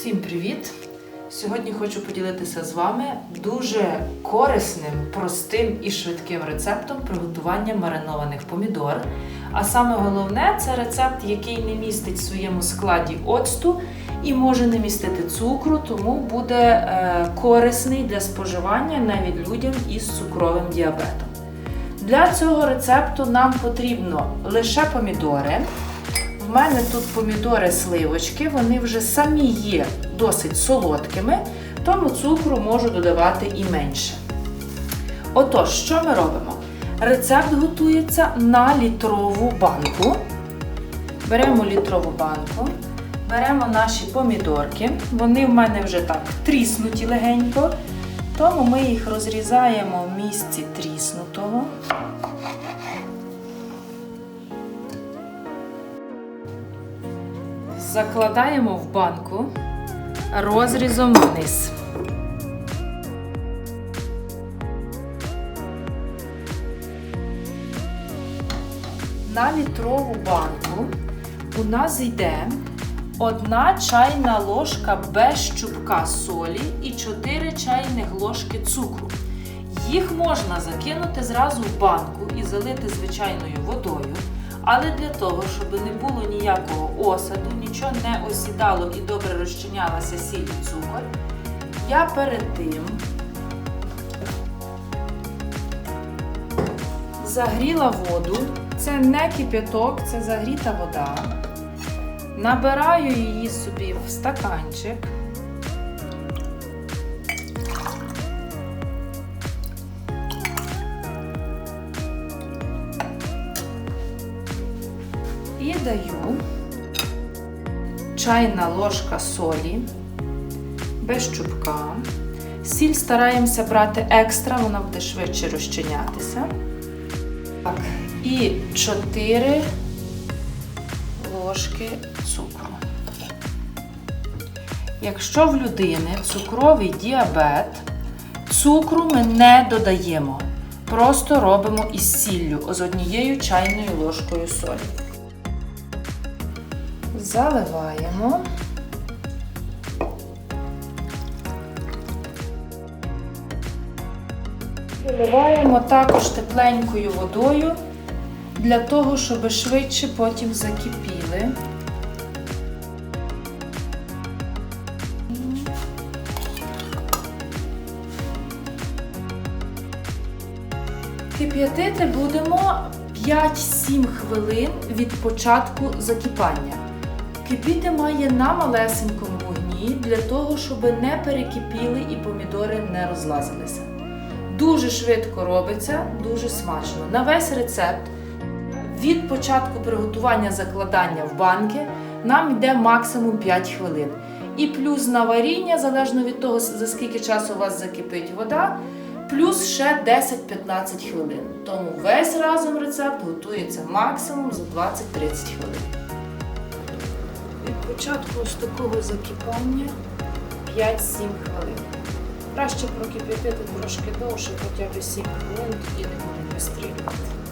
Всім привіт! Сьогодні хочу поділитися з вами дуже корисним, простим і швидким рецептом приготування маринованих помідор. А саме головне, це рецепт, який не містить в своєму складі оцту і може не містити цукру, тому буде е, корисний для споживання навіть людям із цукровим діабетом. Для цього рецепту нам потрібно лише помідори. В мене тут помідори сливочки, вони вже самі є досить солодкими, тому цукру можу додавати і менше. Отож, що ми робимо? Рецепт готується на літрову банку. Беремо літрову банку, беремо наші помідорки. Вони в мене вже так тріснуті легенько, тому ми їх розрізаємо в місці тріснутого. Закладаємо в банку розрізом вниз. На літрову банку у нас йде одна чайна ложка без щупка солі і 4 чайних ложки цукру. Їх можна закинути зразу в банку і залити звичайною водою. Але для того, щоб не було ніякого осаду, нічого не осідало і добре розчинялася сіль і цукор, я перед тим загріла воду. Це не кип'яток, це загріта вода. Набираю її собі в стаканчик. І даю чайна ложка солі без чубка. Сіль стараємося брати екстра, вона буде швидше розчинятися. Так, І 4 ложки цукру. Якщо в людини цукровий діабет, цукру ми не додаємо. Просто робимо із сіллю з однією чайною ложкою солі. Заливаємо. Заливаємо також тепленькою водою для того, щоб швидше потім закипіли. Кип'ятити будемо 5-7 хвилин від початку закипання. Кипіти має на малесенькому вогні для того, щоб не перекипіли і помідори не розлазилися. Дуже швидко робиться, дуже смачно. На весь рецепт від початку приготування закладання в банки нам йде максимум 5 хвилин. І плюс на варіння, залежно від того, за скільки часу у вас закипить вода, плюс ще 10-15 хвилин. Тому весь разом рецепт готується максимум за 20-30 хвилин. Від початку ось такого закипання 5-7 хвилин. Краще прокип'ятити трошки довше, хоча б 7 хвилин, тоді не буде вистрілювати.